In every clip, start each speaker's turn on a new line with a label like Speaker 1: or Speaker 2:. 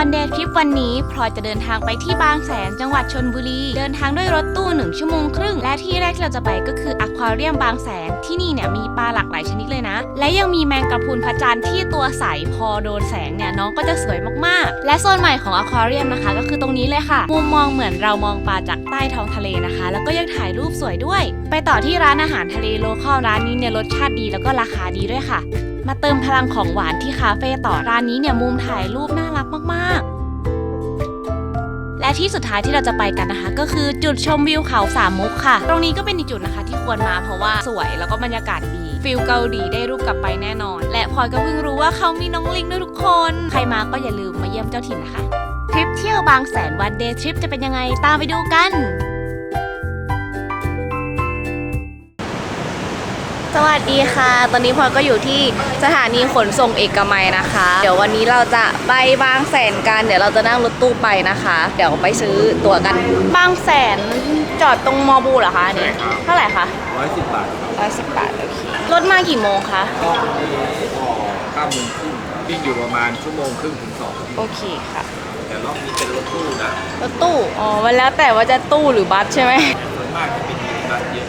Speaker 1: วันเดย์ทริปวันนี้พลอยจะเดินทางไปที่บางแสนจังหวัดชนบุรี เดินทางด้วยรถตู้ 1 ชั่วโมงครึ่ง และที่แรกที่เราจะไปก็คืออควาเรียมบางแสนที่นี่เนี่ยมีปลาหลากหลายชนิดเลยนะ และยังมีแมงกะพรุนพระจันทร์ที่ตัวใสพอโดนแสงเนี่ยน้องก็จะสวยมากๆ และโซนใหม่ของอควาเรียมนะคะ ก็คือตรงนี้เลยค่ะ มุมมองเหมือนเรามองปลาจากใต้ท้องทะเลนะคะ แล้วก็ยังถ่ายรูปสวยด้วย ไปต่อที่ร้านอาหารทะเลโลคอลร้านนี้เนี่ยรสชาติดีแล้วก็ราคาดีด้วยค่ะ มาเติมพลังของหวานที่คาเฟ่ต่อร้านนี้เนี่ยมุมถ่ายรูปน่ารักมากๆ และที่สุดท้ายที่เราจะไปกันนะคะ ก็คือจุดชมวิวเขาสามมุกค่ะ ตรงนี้ก็เป็นอีกจุดนะคะ ที่ควรมาเพราะว่าสวยแล้วก็บรรยากาศดีฟิลเกาหลีได้รูปกลับไปแน่นอน และพลอยก็เพิ่งรู้ว่าเขามีน้องลิงด้วยทุกคน ใครมาก็อย่าลืมมาเยี่ยมเจ้าถิ่นนะคะทริปเที่ยวบางแสนวันเดย์ทริปจะเป็นยังไงตามไปดูกัน สวัสดีค่ะ ตอนนี้พลอยก็อยู่ที่สถานีขนส่งเอกมัยนะคะ เดี๋ยววันนี้เราจะไปบางแสนกัน เดี๋ยวเราจะนั่งรถตู้ไปนะคะ เดี๋ยวไปซื้อตั๋วกัน บางแสนจอดตรงมอบูเหรอคะอันนี้
Speaker 2: ใช่ครับ
Speaker 1: เท่าไหร่คะ
Speaker 2: ร้อยสิบบาทครับ
Speaker 1: ร้อยสิบบาทโอเครถมากี่โมงคะ
Speaker 2: ก็เก้าโมงครึ่งวิ่งอยู่ประมาณชั่วโมงครึ่งถึงสอง
Speaker 1: โอเคค่ะ
Speaker 2: แต่รอบนี้เป็นรถตู้นะ
Speaker 1: รถตู้ อ๋อมันแล้วแต่ว่าจะตู้หรือบัสใช่ไหม
Speaker 2: ส่วนมากจะเป็นมินิบัสเยอะ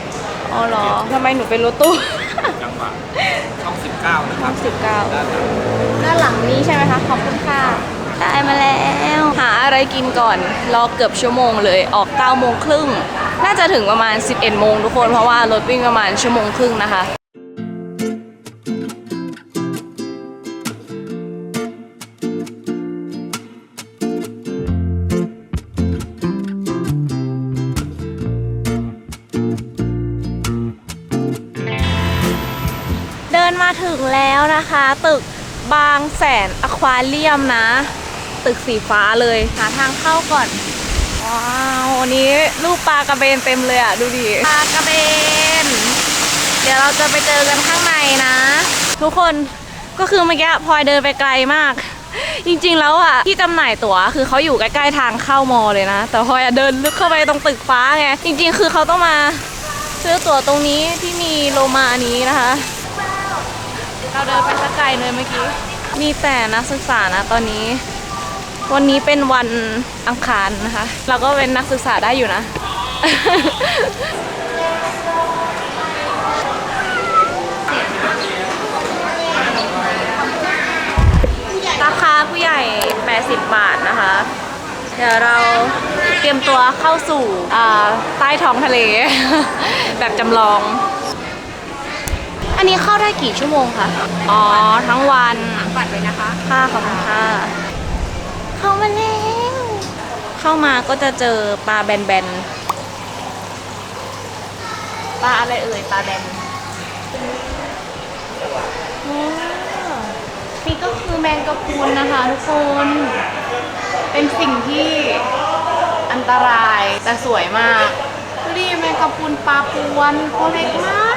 Speaker 1: อ๋อเหรอทำไมหนูเป็นรถตู้
Speaker 2: จังหวะช่องสิบเก้านะครับ
Speaker 1: สิบเก้า
Speaker 2: ด้านหลัง
Speaker 1: ด้านหลังนี้ใช่ไหมคะ ขอบคุณค่ะ ได้มาแล้ว หาอะไรกินก่อน รอเกือบชั่วโมงเลย ออก9โมงครึ่ง น่าจะถึงประมาณ 11โมงทุกคน เพราะว่ารถวิ่งประมาณชั่วโมงครึ่งนะคะ มาถึงแล้วนะคะ ตึกบางแสนอควาเรียมนะ ตึกสีฟ้าเลยหาทางเข้าก่อน ว้าววันนี้รูปปลากระเบนเต็มเลยอะ ดูดิปลากระเบน เดี๋ยวเราจะไปเจอกันข้างในนะ ทุกคนก็คือเมื่อกี้พลอยเดินไปไกลมาก จริงๆแล้วอะที่จำหน่ายตั๋วคือเขาอยู่ใกล้ๆทางเข้ามอเลยนะ แต่พลอยอะเดินลึกเข้าไปตรงตึกฟ้าไงจริง ๆ คือเขาต้องมาซื้อตั๋วตรงนี้ที่มีโลมานี้นะคะ เราเดินไปสักไกลเลยเมื่อกี้ มีแต่นักศึกษานะตอนนี้ วันนี้เป็นวันอังคารนะคะ เราก็เป็นนักศึกษาได้อยู่นะ ราคาผู้ใหญ่ 80 บาทนะคะ เดี๋ยวเราเตรียมตัวเข้าสู่ใต้ท้องทะเล แบบจำลอง อันนี้เข้าได้กี่ชั่วโมงคะ อ๋อ ทั้งวันบัตรเลยนะคะค่ะขอบคุณค่ะ เข้ามาแล้ว เข้ามาก็จะเจอปลาแบนๆ ปลาอะไรเอ่ย ปลาแบนว้าวนี่ก็คือแมงกะพรุนนะคะทุกคน เป็นสิ่งที่อันตรายแต่สวยมากดูดิแมงกะพรุนปลาปวนตัวเล็กมากเ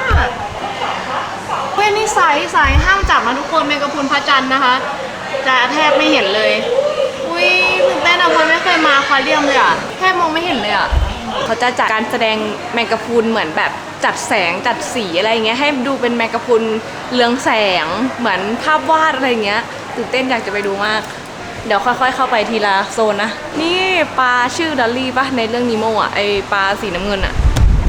Speaker 1: ว้ยนี่ใสใสห้ามจับนะทุกคนแมงกะพรุนพระจันทร์นะคะ จะแทบไม่เห็นเลย อุ้ยตื่นเต้นอะพลอยไม่เคยมาควาเรียมเลยอะแทบมองไม่เห็นเลยอะเขาจะจัดการแสดงแมงกะพรุนเหมือนแบบจัดแสงจัดสีอะไรเงี้ยให้ดูเป็นแมงกะพรุนเรืองแสงเหมือนภาพวาดอะไรเงี้ยตื่นเต้นอยากจะไปดูมาก เดี๋ยวค่อยๆ เข้าไปทีละโซนนะ นี่ปลาชื่อดอลลี่ปะในเรื่องนีโมอะไอปลาสีน้ำเงินอะ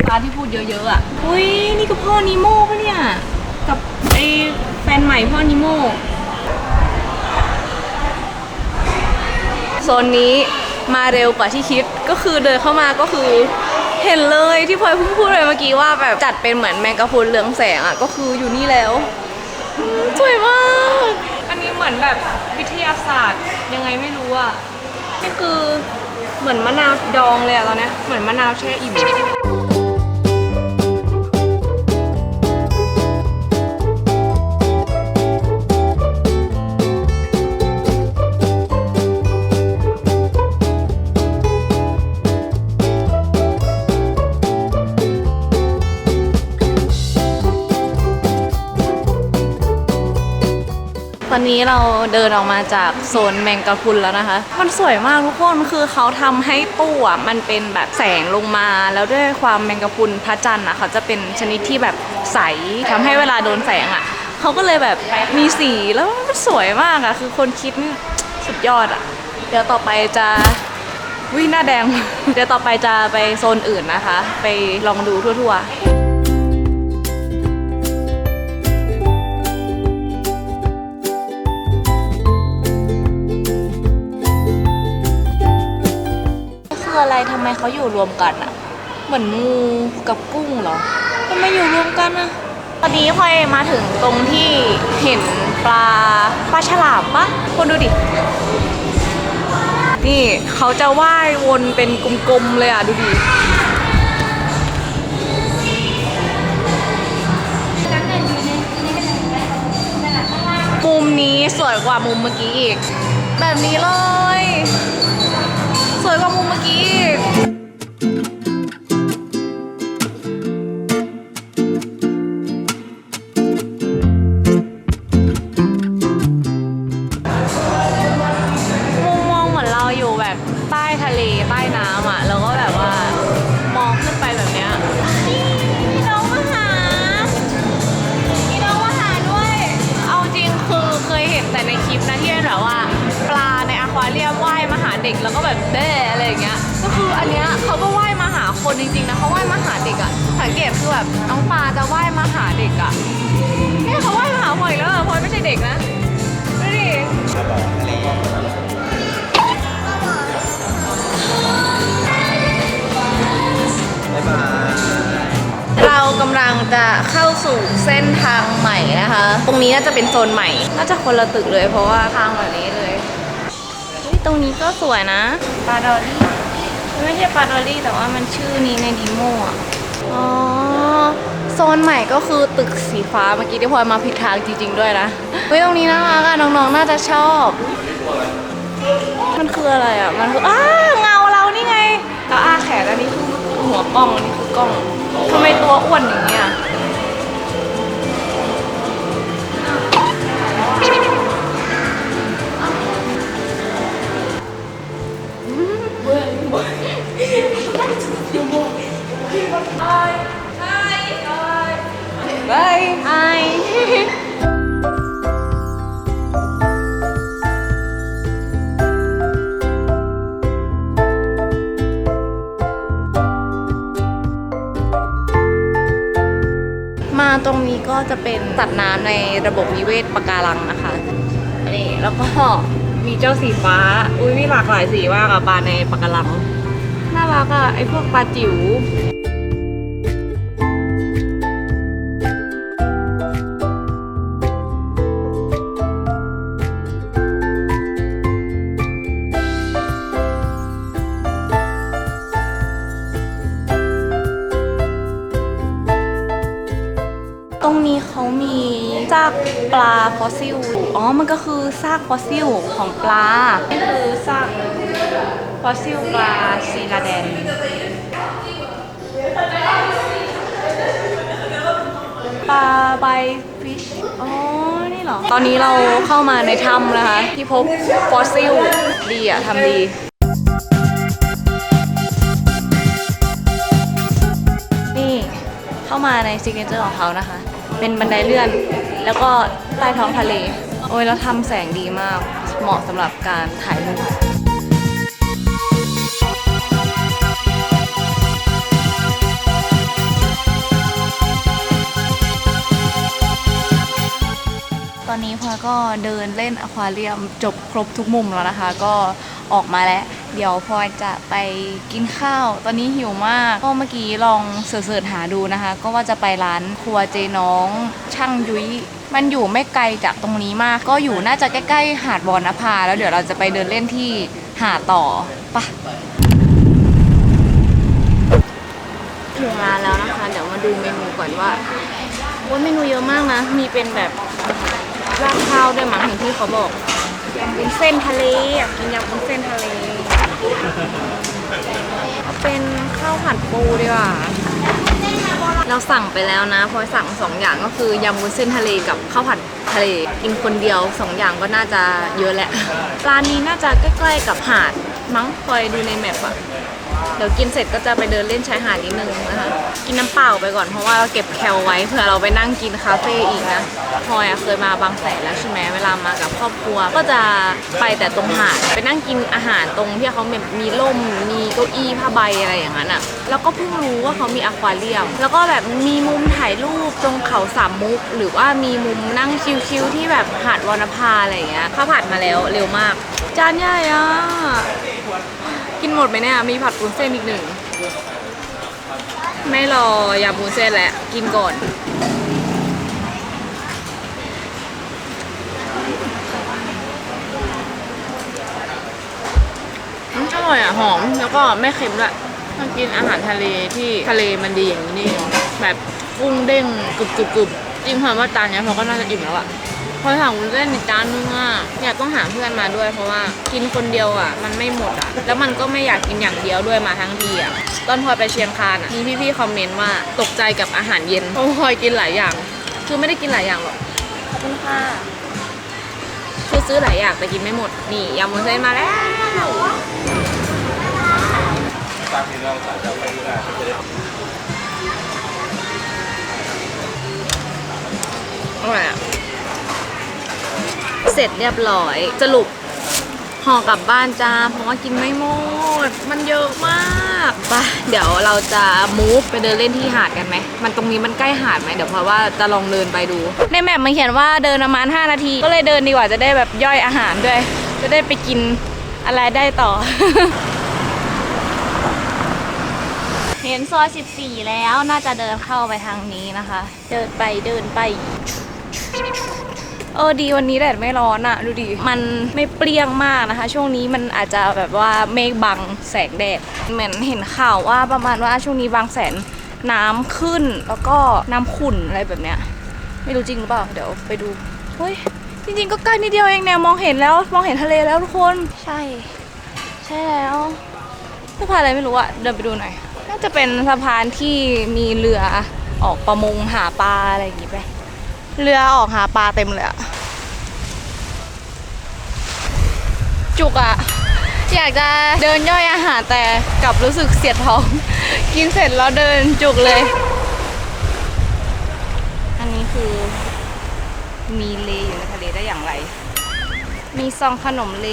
Speaker 1: ปลาที่พูดเยอะๆอะอุ้ยนี่ก็พ่อนีโมปะเนี่ย ไอแฟนใหม่พ่อนีโมโซนนี้มาเร็วกว่าที่คิดก็คือเดินเข้ามาก็คือเห็นเลยที่พลอยเพิ่งพูดไปเมื่อกี้ว่าแบบจัดเป็นเหมือนแมงกะพรุนเรืองแสงอะก็คืออยู่นี่แล้วอืมสวยมาก อันนี้เหมือนแบบวิทยาศาสตร์ยังไงไม่รู้อะนี่คือเหมือนมะนาวดองเลยอะตอนเนี้ยเหมือนมะนาวแช่อิ่ม อนนี้เราเดินออกมาจากโซนแมงกะพรุนแล้วนะคะ มันสวยมากทุกคนคือเขาทำให้ตู้อะมันเป็นแบบแสงลงมา แล้วด้วยความแมงกะพรุนพระจันทร์อะเขาจะเป็นชนิดที่แบบใสทำให้เวลาโดนแสงอะเขาก็เลยแบบมีสีแล้วมันสวยมากอะคือคนคิดสุดยอดอะ เดี๋ยวต่อไปจะวิ่งหน้าแดง เดี๋ยวต่อไปจะไปโซนอื่นนะคะ ไปลองดูทั่วๆ คืออะไรทำไมเขาอยู่รวมกันอะเหมือนงูกับกุ้งเหรอทำไมอยู่รวมกันอะตอนนี้พลอยมาถึงตรงที่เห็นปลาปลาฉลามปะคนดูดิ นี่เขาจะว่ายวนเป็นกลมๆเลยอะ ดูดิมุมนี้สวยกว่ามุมเมื่อกี้อีก แบบนี้เลย สวยกว่ามุมเมื่อกี้ คนจริงๆนะเขาว่ายมาหาเด็กอะสังเกตคือแบบน้องปลาจะว่ายมาหาเด็กอะเนี่ยเขาว่ายมาหาพลอยแล้วอะพลอยไม่ใช่เด็กนะดูดิเรากำลังจะเข้าสู่เส้นทางใหม่นะคะ ตรงนี้น่าจะเป็นโซนใหม่ น่าจะคนละตึกเลยเพราะว่าทางแบบนี้เลยเฮ้ยตรงนี้ก็สวยนะปลาดอลลี่ ไม่ใช่ปลาดอลลี่แต่ว่ามันชื่อนี้ในดีโมอะ อ๋อ โซนใหม่ก็คือตึกสีฟ้าเมื่อกี้ที่พลอยมาผิดทางจริง ๆ ด้วยนะเฮ้ยตรงนี้น่ารักอะน้องๆ น่าจะชอบ มันคืออะไรอะ มันคืออ้าเงาเรานี่ไงแล้วอ้าแขนอันนี้คือหัวกล้องอันนี้คือกล้องทำไมตัวอ้วนอย่างเงี้ย บายไอมาตรงนี้ก็จะเป็นสัตว์น้ำในระบบนิเวศปะการังนะคะนี่แล้วก็มีเจ้าสีฟ้า อุ้ยมีหลากหลายสีมากอะปลาในปะการัง น่ารักอะไอพวกปลาจิ๋ว มันก็คือซากฟอสซิลของปลานี่คือซากฟอสซิลปลาซีลาแดน ปลาไบฟิช อ๋อ นี่เหรอ ตอนนี้เราเข้ามาในถ้ำนะคะ ที่พบฟอสซิล ดีอะทำดีนี่เข้ามาในซิกเนเจอร์ของเขานะคะ เป็นบันไดเลื่อน แล้วก็ใต้ท้องทะเล โอ้ยแล้วทำแสงดีมาก เหมาะสำหรับการถ่ายรูปตอนนี้พลอยก็เดินเล่นอควาเรียมจบครบทุกมุมแล้วนะคะ ก็ออกมาแล้ว เดี๋ยวพลอยจะไปกินข้าว ตอนนี้หิวมาก ก็เมื่อกี้ลองเสิร์ชหาดูนะคะ ก็ว่าจะไปร้านครัวเจน้อง ช่างยุ้ยมันอยู่ไม่ไกลจากตรงนี้มาก ก็อยู่น่าจะใกล้ๆ หาดบอนนภา แล้วเดี๋ยวเราจะไปเดินเล่นที่หาดต่อปะถึงร้านแล้วนะคะ เดี๋ยวมาดูเมนูก่อนว่าว่าเมนูเยอะมากนะ มีเป็นแบบราดข้าวด้วยมั้งเห็นที่เขาบอกยำวุ้นเส้นทะเลอยากกินยำวุ้นเส้นทะเล เป็นข้าวผัดปูดีกว่า เราสั่งไปแล้วนะพอสั่งสองอย่างก็คือยำวุ้นเส้นทะเลกับข้าวผัดทะเลกินคนเดียวสองอย่างก็น่าจะเยอะแหละ ร้านนี้น่าจะใกล้ๆกับหาดมั้งคอยดูในแมปอะเดี๋ยวกินเสร็จก็จะไปเดินเล่นชายหาดนิดนึงนะคะ กินน้ำเปล่าไปก่อนเพราะว่าเราเก็บแคลไว้เผื่อเราไปนั่งกินคาเฟ่อีกนะพลอยอะเคยมาบางแสนแล้วใช่ไหมเวลามากับครอบครัว ก็จะไปแต่ตรงหาดไปนั่งกินอาหารตรงที่เขาแบบมีร่มมีเก้าอี้ผ้าใบอะไรอย่างนั้นอะแล้วก็เพิ่งรู้ว่าเขามีอควาเรียม แล้วก็แบบมีมุมถ่ายรูปตรงเขาสามมุก หรือว่ามีมุมนั่งชิลๆที่แบบหาดวรรณภาอะไรอย่างเงี้ยข้าวผัดมาแล้วเร็วมาก จานใหญ่อะกินหมดไหมเนี่ยมีผัดปูนเส้นอีกหนึ่ง ไม่รอยำปูเส้นแล้ว กินก่อน อร่อยอะ หอม แล้วก็ไม่เค็มด้วยมากินอาหารทะเลที่ทะเลมันดีอย่างนี้นี่เองแบบกุ้งเด้งกรุบกรุบกรุบจริงค่ะว่าจานเนี้ยเขาก็น่าจะอิ่มแล้วอะ พอสั่งวุ้นเส้นอีกจานนึงอะอยากต้องหาเพื่อนมาด้วยเพราะว่ากินคนเดียวอะ มันไม่หมดอะ แล้วมันก็ไม่อยากกินอย่างเดียวด้วยมาทั้งทีอะตอนพลอยไปเชียงคานอะมีพี่ๆคอมเมนต์ว่าตกใจกับอาหารเย็นเพราะพลอยกินหลายอย่าง คือไม่ได้กินหลายอย่างหรอกขอบคุณค่ะคือซื้อหลายอย่างแต่กินไม่หมดนี่ยำวุ้นเส้นมาแล้วอร่อยอะ เสร็จเรียบร้อย สรุปห่อกลับบ้านจ้า เพราะว่ากินไม่หมด มันเยอะมากไปเดี๋ยวเราจะมูฟไปเดินเล่นที่หาดกันไหม มันตรงนี้มันใกล้หาดไหมเดี๋ยวเพราะว่าจะลองเดินไปดู ในแมปมันเขียนว่าเดินประมาณ 5 นาที ก็เลยเดินดีกว่าจะได้แบบย่อยอาหารด้วย จะได้ไปกินอะไรได้ต่อ เห็นซอย 14 แล้วน่าจะเดินเข้าไปทางนี้นะคะ เดินไปเดินไป เออดีวันนี้แดดไม่ร้อนอะดูดิ มันไม่เปรี้ยงมากนะคะ ช่วงนี้มันอาจจะแบบว่าเมฆบังแสงแดด เหมือนเห็นข่าวว่าประมาณว่าช่วงนี้บางแสนน้ำขึ้นแล้วก็น้ำขุ่นอะไรแบบเนี้ย ไม่รู้จริงหรือเปล่า เดี๋ยวไปดู เฮ้ย จริงๆ ก็ใกล้นิดเดียวเองเนี่ยมองเห็นแล้วมองเห็นทะเลแล้วทุกคน ใช่ ใช่แล้วสะพานอะไรไม่รู้อะเดินไปดูหน่อย น่าจะเป็นสะพานที่มีเรือออกประมงหาปลาอะไรอย่างงี้ไป เรือออกหาปลาเต็มเลยอะจุกอะอยากจะเดินย่อยอาหารแต่กลับรู้สึกเสียดท้อง กินเสร็จแล้วเดินจุกเลย อันนี้คือมีเลอยู่ในทะเลได้อย่างไร มีซองขนมเล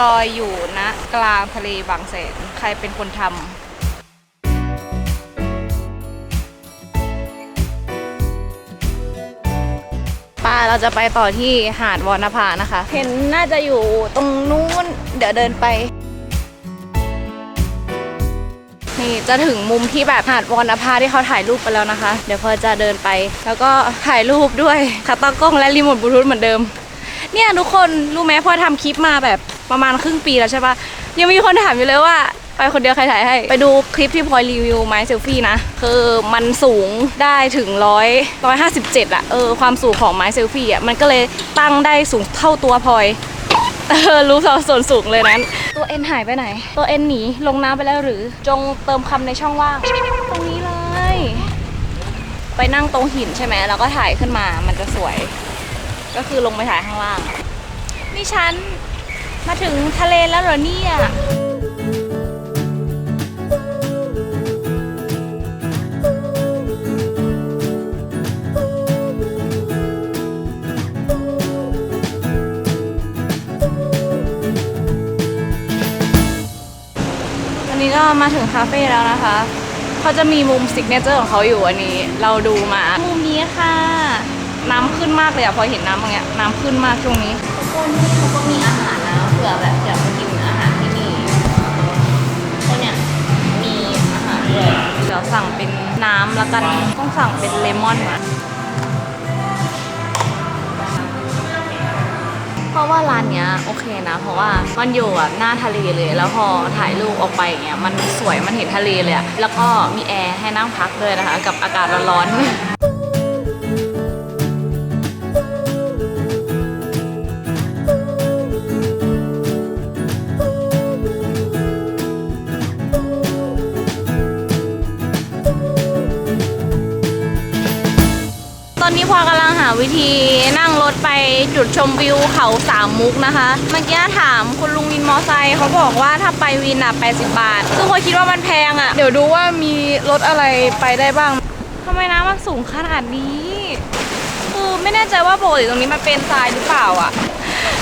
Speaker 1: ลอยอยู่ณกลางทะเลบางแสนใครเป็นคนทำ เราจะไปต่อที่หาดวรรณภานะคะ เห็นน่าจะอยู่ตรงนู้น เดี๋ยวเดินไป นี่จะถึงมุมที่แบบหาดวรรณภาที่เขาถ่ายรูปไปแล้วนะคะ เดี๋ยวพอจะเดินไป แล้วก็ถ่ายรูปด้วยขาตั้งกล้องและรีโมทบลูทูธเหมือนเดิม เนี่ยทุกคนรู้ไหมพอทำคลิปมาแบบประมาณครึ่งปีแล้วใช่ปะยังมีคนถามอยู่เลยว่า ไปคนเดียวใครถ่ายให้ ไปดูคลิปที่พลอยรีวิวไม้เซลฟี่นะ คือมันสูงได้ถึงร้อยร้อยห้าสิบเจ็ดอะเออความสูงของไม้เซลฟี่อะมันก็เลยตั้งได้สูงเท่าตัวพลอยเออรู้ส่วนสูงเลยนั้น ตัวเอ็นหายไปไหน ตัวเอ็นหนีลงน้ำไปแล้วหรือ จงเติมคำในช่องว่าง ตรงนี้เลย ไปนั่งตรงหินใช่ไหมแล้วก็ถ่ายขึ้นมามันจะสวย ก็คือลงไปถ่ายข้างล่างนี่ฉันมาถึงทะเลแล้วเหรอเนี่ย ก็มาถึงคาเฟ่แล้วนะคะเขาจะมีมุมซิกเนเจอร์ของเขาอยู่อันนี้ เราดูมา มุมนี้ค่ะ น้ำขึ้นมากเลยอะพอเห็นน้ำอย่างเงี้ยน้ำขึ้นมากช่วงนี้ทุกคนนี่เขาก็มีอาหารนะเผื่อแบบอยากมากินอาหารที่นี่ก็เนี่ยมีอาหารด้วยเดี๋ยวสั่งเป็นน้ำแล้วกันต้องสั่งเป็นเลมอนนะ เพราะว่าร้านเนี้ยโอเคนะ เพราะว่ามันอยู่แบบหน้าทะเลเลย แล้วพอถ่ายรูปออกไปอย่างเงี้ยมันสวยมันเห็นทะเลเลยอะแล้วก็มีแอร์ให้นั่งพักด้วยนะคะ กับอากาศร้อนๆตอนนี้พอกำลังหาวิธีนั่งรถ ไปจุดชมวิวเขาสามมุกนะคะ เมื่อกี้ถามคุณลุงวินมอไซค์เขาบอกว่าถ้าไปวินอะ 80 บาท ซึ่งพลอคิดว่ามันแพงอะ เดี๋ยวดูว่ามีรถอะไรไปได้บ้างทำไมน้ำมันสูงขนาดนี้คือไม่แน่ใจว่าปกติตรงนี้มันเป็นทรายหรือเปล่าอะ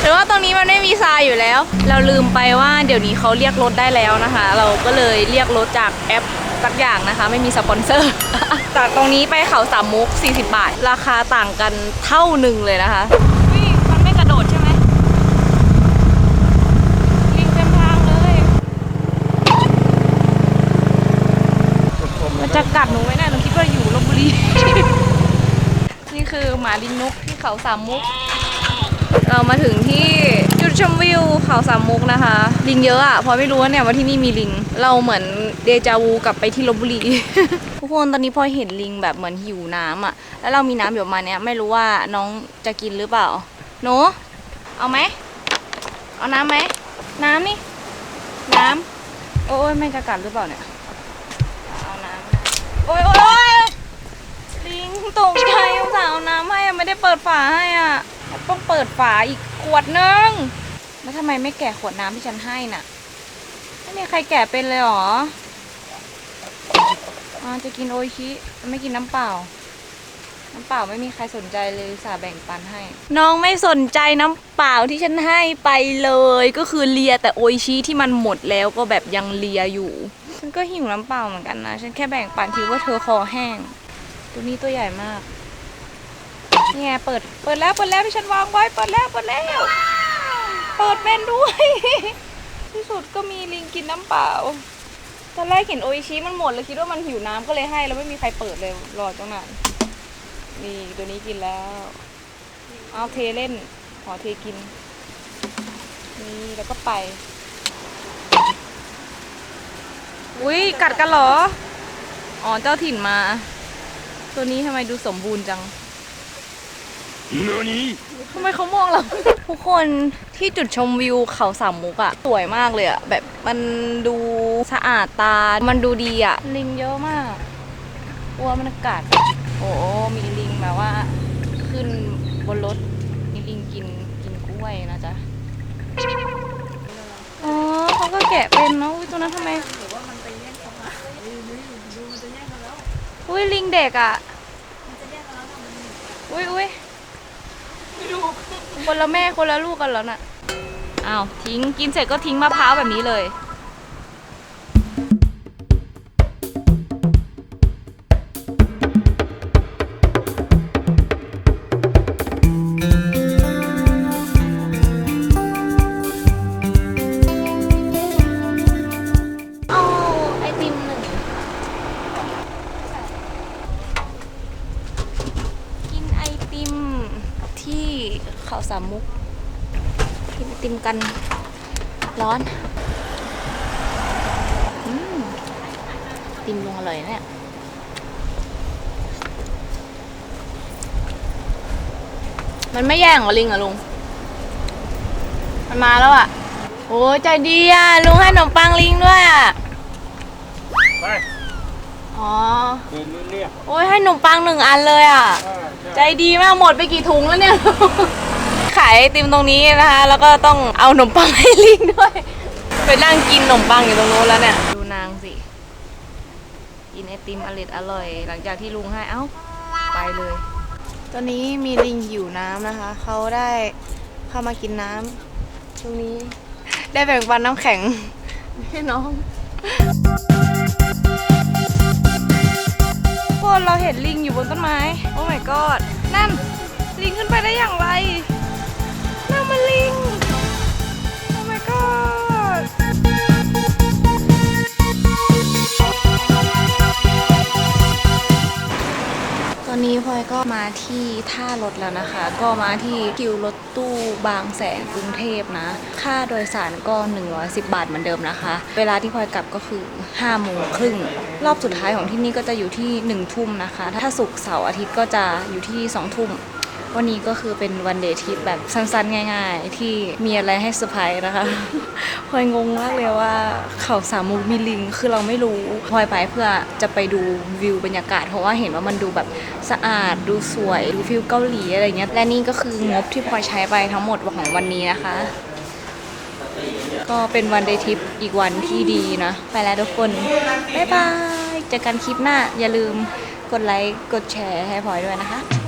Speaker 1: หรือว่าตรงนี้มันไม่มีทรายอยู่แล้ว เราลืมไปว่าเดี๋ยวนี้เขาเรียกรถได้แล้วนะคะ เราก็เลยเรียกรถจากแอป สักอย่างนะคะ ไม่มีสปอนเซอร์ จากตรงนี้ไปเขาสามมุก 40 บาท ราคาต่างกันเท่าหนึ่งเลยนะคะมันไม่กระโดดใช่ไหมลิงเต็มทางเลยมันจะกัดหนูไหมเนี่ยหนูคิดว่าอยู่ลบบุรี นี่คือหมาลิงนกที่เขาสามมุก เรามาถึงที่ ดชมวิวเขาสามมุกนะคะ ลิงเยอะอะพราะไม่รู้ว่าเนี่ยว่าที่นี่มีลิง เราเหมือนเดจาวูกลับไปที่ลบบุรี ทุกคนตอนนี้พอเห็นลิงแบบเหมือนหิวน้ำอะแล้วเรามีน้ำอยู่มาเนี้ยไม่รู้ว่าน้องจะกินหรือเปล่าหนูเอาไหมเอาน้ำไหมน้ำนี่ น้ำโอ้ยไม่จะกัดหรือเปล่าเนี่ยเอาน้ำโอ้ยโอ้ยลิงตกใจสาห์เอาน้ำให้อะไม่ได้เปิดฝาให้อะต้องเปิดฝาอีกขวดนึง แล้วทำไมไม่แกะขวดน้ำที่ฉันให้น่ะ ไม่มีใครแกะเป็นเลยเหรออ่าจะกินโออิชิไม่กินน้ำเปล่า น้ำเปล่าไม่มีใครสนใจเลยอุตสาห์แบ่งปันให้ น้องไม่สนใจน้ำเปล่าที่ฉันให้ไปเลย ก็คือเลียแต่โออิชิที่มันหมดแล้วก็แบบยังเลียอยู่ ฉันก็หิวน้ำเปล่าเหมือนกันนะ ฉันแค่แบ่งปันคิดว่าเธอคอแห้ง ตัวนี้ตัวใหญ่มากนี่ไงเปิด เปิดแล้ว เปิดแล้วที่ฉันวางไว้ เปิดแล้ว เปิดแล้ว เปิดเป็นด้วย ที่สุดก็มีลิงกินน้ำเปล่า ตอนแรกเห็นโออิชิมันหมดเลยคิดว่ามันหิวน้ำก็เลยให้ แล้วไม่มีใครเปิดเลยรอจังนานนี่ตัวนี้กินแล้ว เอาเทเล่น ขอเทกิน นี่แล้วก็ไป อุ้ยกัดกันเหรอ อ๋อเจ้าถิ่นมา ตัวนี้ทำไมดูสมบูรณ์จังทำไมเขามองเรา ทุกคน ที่จุดชมวิวเขาสามมุกอะสวยมากเลยอะแบบมันดูสะอาดตา มันดูดีอะลิงเยอะมากกลัวมันกัดโอ้มีลิงแบบว่า ขึ้นบนรถมีลิงกินกินกล้วยนะจ๊ะอ๋อเขาก็แกะเป็นเนาะอุ้ยตัวนั้นทำไมอุ้ยลิงเด็กอะอุ้ยอุ้ยคนละแม่คนละลูกกันแล้วน่ะ อ้าวทิ้งกินเสร็จก็ทิ้งมะพร้าวแบบนี้เลย กินไอติมกันร้อนอืมไอติมลุงอร่อยนะเนี่ยมันไม่แย่งเหรอลิงเหรอลุง มันมาแล้วอะโอ้ใจดีอะลุงให้ขนมปังลิงด้วยอะ
Speaker 2: ไป
Speaker 1: อ๋อ
Speaker 2: คืนนี้เรียก
Speaker 1: โอ้ยให้ขนมปังหนึ่งอันเลยอะใจดีมากหมดไปกี่ถุงแล้วเนี่ย ขายไอติมตรงนี้นะคะ แล้วก็ต้องเอาขนมปังให้ลิงด้วย ไปนั่งกินขนมปังอยู่ตรงโน้นแล้วเนี่ย ดูนางสิ กินไอติมอร่อยอร่อย หลังจากที่ลุงให้เอ้า ไปเลย ตอนนี้มีลิงหิวน้ำนะคะ เขาได้เข้ามากินน้ำตรงนี้ ได้แบ่งปันน้ำแข็งให้น้องพวกเราเห็นลิงอยู่บนต้นไม้ โอ้ my god นั่น ลิงขึ้นไปได้อย่างไร นนี้พลอยก็มาที่ท่ารถแล้วนะคะ ก็มาที่คิวรถตู้บางแสนกรุงเทพนะ ค่าโดยสารก็ 110 บาทเหมือนเดิมนะคะ เวลาที่พลอยกลับก็คือ5โมงครึ่งรอบสุดท้ายของที่นี่ก็จะอยู่ที่ 1 ทุ่มนะคะ ถ้าสุกเสาร์อาทิตย์ก็จะอยู่ที่ 2 ทุ่ม วันนี้ก็คือเป็นวันเดททริปแบบสั้นๆ ง่าย ๆ ที่มีอะไรให้เซอร์ไพรส์นะคะพลอยงงมากเลยว่าเขาสามมุกมีลิงคือเราไม่รู้พลอยไปเพื่อจะไปดูวิวบรรยากาศ เพราะว่าเห็นว่ามันดูแบบสะอาดดูสวยดูฟิลเกาหลีอะไรเงี้ยและนี่ก็คืองบที่พลอยใช้ไปทั้งหมดของวันนี้นะคะ ก็เป็นวันเดทิปอีกวันที่ดีนะ ไปแล้วทุกคนบ๊ายบายเจอกันคลิปหน้าอย่าลืมกดไลค์กดแชร์ให้พลอยด้วยนะคะ